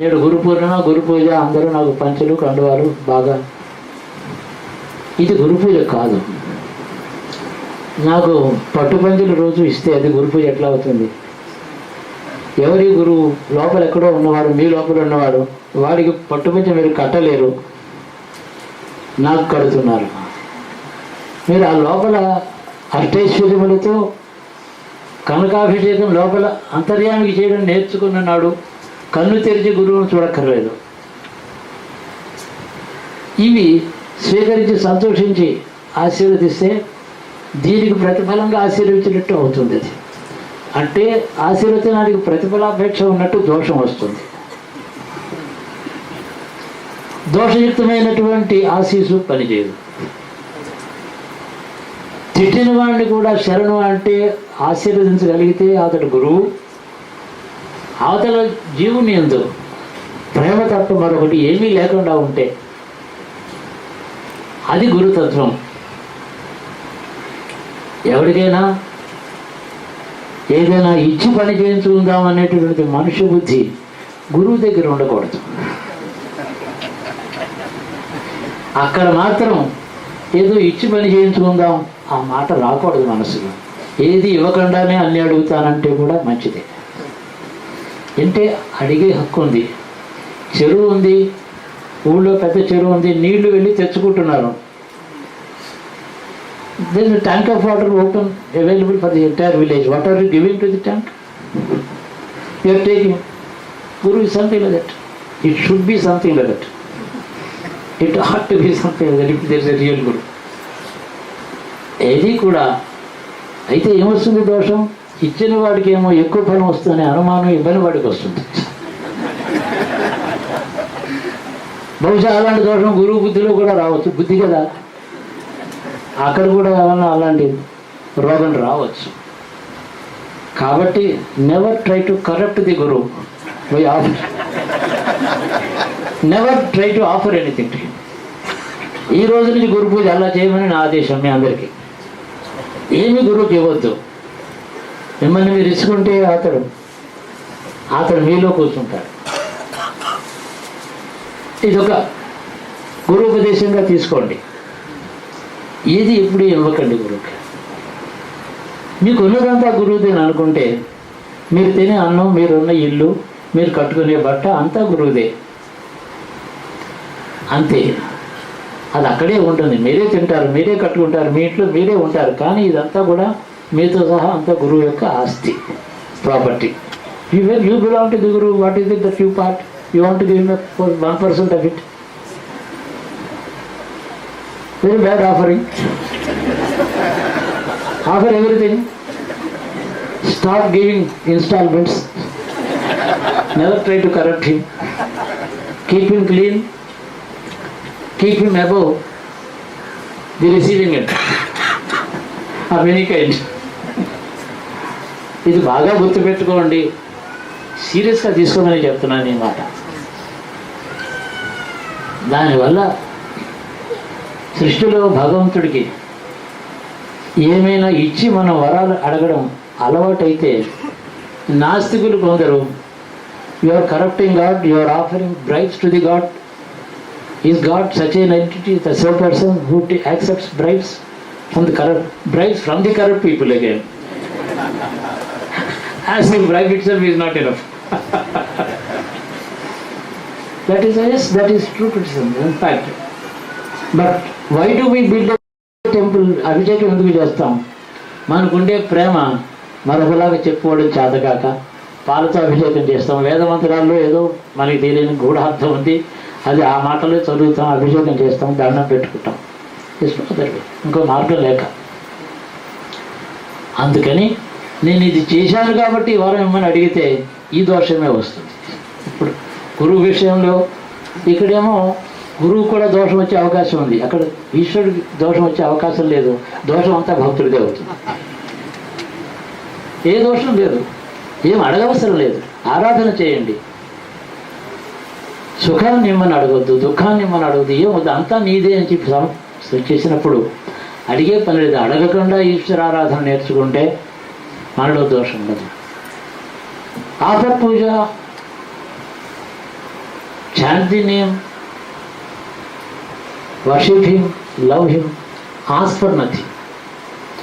నేడు గురు పూర్ణిమ గురు పూజ అందరూ నాకు పంచులు కండువాలు బాగా. ఇది గురు పూజ కాదు. నాకు పట్టు పంచులు రోజు ఇస్తే అది గురు పూజ ఎట్లా అవుతుంది? ఎవరి గురువు లోపల ఎక్కడో ఉన్నవాడు మీ లోపల ఉన్నవాడు వాడికి పట్టుపంచ మీరు కట్టలేరు. నాకు కడుతున్నారు. మీరు ఆ లోపల అష్టైశ్వర్యములతో కనకాభిషేకం లోపల అంతర్యానికి చేయడం నేర్చుకున్న నాడు కన్ను తెరిచి గురువును చూడక్కర్లేదు. ఇవి స్వీకరించి సంతోషించి ఆశీర్వదిస్తే దీనికి ప్రతిఫలంగా ఆశీర్వించినట్టు అవుతుంది అది. అంటే ఆశీర్వచనానికి ప్రతిఫలాపేక్ష ఉన్నట్టు దోషం వస్తుంది. దోషయుక్తమైనటువంటి ఆశీసు పనిచేయదు. తిట్టిన వాడిని కూడా శరణు అంటే ఆశీర్వదించగలిగితే అతడు గురువు. అవతల జీవుని ఎందు ప్రేమ తప్ప మరొకటి ఏమీ లేకుండా ఉంటే అది గురుతత్వం. ఎవరికైనా ఏదైనా ఇచ్చి పని చేయించుకుందాం అనేటువంటి మనుష్య బుద్ధి గురువు దగ్గర ఉండకూడదు. అక్కడ మాత్రం ఏదో ఇచ్చి పని చేయించుకుందాం ఆ మాట రాకూడదు మనసులో. ఏది ఇవ్వకుండానే అన్ని అడుగుతానంటే కూడా మంచిదే. అంటే అడిగే హక్కు ఉంది. చెరువు ఉంది ఊళ్ళో పెద్ద చెరువు ఉంది నీళ్ళు వెళ్ళి తెచ్చుకుంటున్నారు. This tank of water open available for the entire village what are you giving to the tank you're taking guru is something like that it should be something like that it had to be something like that if there is a real guru ఏది కూడా అయితే ఏమొస్తుంది దోషం ఇచ్చిన వాడికి ఏమో ఎక్కువ ఫలం వస్తుందనే అనుమానం ఇవ్వని వాడికి వస్తుంది. బహుశా అలాంటి దోషం గురువు బుద్ధిలో కూడా రావచ్చు. బుద్ధి కదా? అక్కడ కూడా ఏమన్నా అలాంటి రోగం రావచ్చు. కాబట్టి never try to corrupt the గురువు by offer never try to offer anything ఈ రోజు నుంచి గురు పూజ అలా చేయమని నా ఆదేశం మీ అందరికీ. ఏమి గురువుకి ఇవ్వద్దు. మిమ్మల్ని మీరు ఇచ్చుకుంటే అతడు అతడు మీలో కూర్చుంటాడు. ఇదొక గురుపదేశంగా తీసుకోండి. ఏది ఎప్పుడు ఇవ్వకండి గురువుకి. మీకు ఉన్నదంతా గురువుదేని అనుకుంటే మీరు తినే అన్నం మీరున్న ఇల్లు మీరు కట్టుకునే బట్ట అంతా గురువుదే. అంతే. అది అక్కడే ఉంటుంది. మీరే తింటారు మీరే కట్టుకుంటారు మీ ఇంట్లో మీరే ఉంటారు కానీ ఇదంతా కూడా మీతో సహా అంతా గురువు యొక్క ఆస్తి property you well you belong to the గురువు what is it that you part you want give one percent of it very bad offering offer everything stop giving installments never try to corrupt him keep him clean keep him above the receiving it of any kind ఇది బాగా గుర్తుపెట్టుకోండి. సీరియస్గా తీసుకోమని చెప్తున్నాను ఈ మాట. దానివల్ల సృష్టిలో భగవంతుడికి ఏమైనా ఇచ్చి మనం వరాలు అడగడం అలవాటైతే నాస్తికులు కొందరు you are corrupting God you are offering bribes to the God is God such an entity the so person who accepts bribes from the corrupt bribes from the corrupt people again as if bribe itself is not enough. that is yes, that is true criticism, in fact. But why do we build a temple? అభిషేకం ఎందుకు చేస్తాం మనకుండే ప్రేమ మరొకలాగా చెప్పుకోవడం చేతకాక పాలతో అభిషేకం చేస్తాం వేదమంత్రాల్లో ఏదో మనకి తెలియని గూఢార్థం ఉంది అది ఆ మాటలే చదువుతాం అభిషేకం చేస్తాం దండం పెట్టుకుంటాం ఇంకో మార్గం లేక అందుకని నేను ఇది చేశాను కాబట్టి వారం ఏమని అడిగితే ఈ దోషమే వస్తుంది. ఇప్పుడు గురువు విషయంలో ఇక్కడేమో గురువు కూడా దోషం వచ్చే అవకాశం ఉంది. అక్కడ ఈశ్వరుడికి దోషం వచ్చే అవకాశం లేదు. దోషం అంతా భక్తుడిదే అవుతుంది. ఏ దోషం లేదు. ఏం అడగవసరం లేదు. ఆరాధన చేయండి. సుఖాన్ని ఇమ్మని అడగొద్దు దుఃఖాన్ని ఇమ్మని అడగద్దు ఏమొద్దు అంతా నీదే అని చెప్పి చేసినప్పుడు అడిగే పని లేదు. అడగకుండా ఈశ్వరారాధన నేర్చుకుంటే మనలో దోషం ఉండదు ఆపత్ పూజ chant the name, worship Him, love Him, ask for nothing.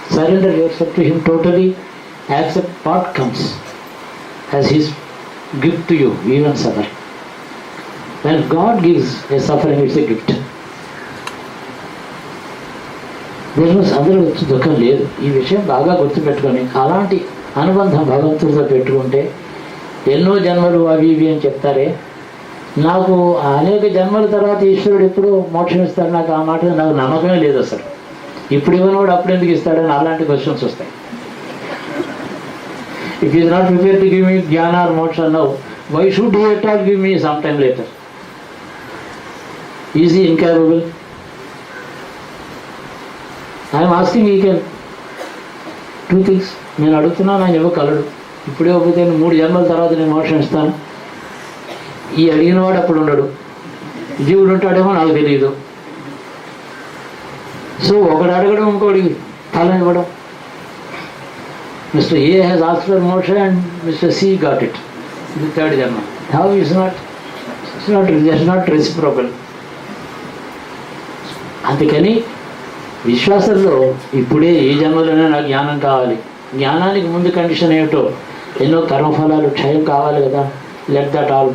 Surrender yourself to Him totally, accept what comes as His gift to you, even suffering. When God gives a suffering, it's a gift. Business అందరూ వచ్చి దుఃఖం లేదు. ఈ విషయం బాగా గుర్తుపెట్టుకొని అలాంటి అనుబంధం భగవంతుడితో పెట్టుకుంటే ఎన్నో జన్మలు అవి ఇవి అని చెప్తారే. నాకు అనేక జన్మల తర్వాత ఈశ్వరుడు ఎప్పుడు మోక్షం ఇస్తాడు. నాకు ఆ మాట నాకు నమ్మకమే లేదు అసలు. ఇప్పుడు ఇవ్వనోడు అప్పుడు ఎందుకు ఇస్తాడని అలాంటి క్వశ్చన్స్ వస్తాయి. If is not prepare to give me jnana or moksha now why should he at all give me some time later is he incurable I'm asking ఈ కెన్ టూ థింగ్స్ నేను అడుగుతున్నాను ఆయన ఇవ్వగలడు ఇప్పుడే ఇవ్వకపోతే నేను మూడు జన్మల తర్వాత నేను మోషన్ ఇస్తాను. ఈ అడిగిన వాడు అప్పుడు ఉండడు. జీవుడు ఉంటాడేమో నాకు తెలియదు సో ఒకడు అడగడం ఇంకోటి ఫలం ఇవ్వడం. Mister A has ask for motion and mister C got it ఇది థర్డ్ జన్మ. How is not it's not it's not reciprocal అందుకని విశ్వాసంలో ఇప్పుడే ఏ జన్మలోనే నాకు జ్ఞానం కావాలి. జ్ఞానానికి ముందు కండిషన్ ఏమిటో? ఎన్నో కర్మఫలాలు క్షయం కావాలి కదా? Let that all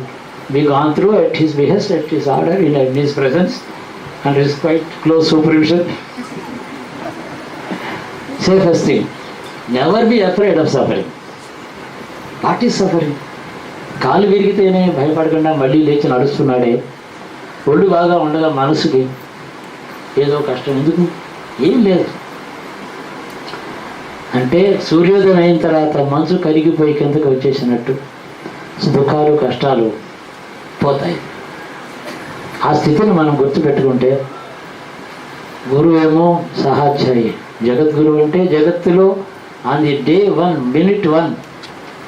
be gone through at his behest at his order in his presence and is quite close supervision safest thing never be afraid of suffering what is suffering కాలు విరిగితేనే భయపడకుండా మళ్ళీ లేచి నడుస్తున్నాడే. ఒళ్ళు బాగా ఉండగా మనసుకి ఏదో కష్టం. ఎందుకు? ఏం లేదు. అంటే సూర్యోదయం అయిన తర్వాత మనసు కరిగిపోయి కిందకు వచ్చేసినట్టు దుఃఖాలు కష్టాలు పోతాయి. ఆ స్థితిని మనం గుర్తుపెట్టుకుంటే గురువు ఏమో సహాధ్యాయి. జగద్గురువు అంటే జగత్తులో on the day one minute one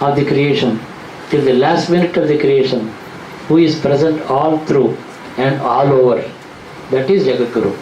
of the creation till the last minute of the creation who is present all through and all over that is జగద్గురువు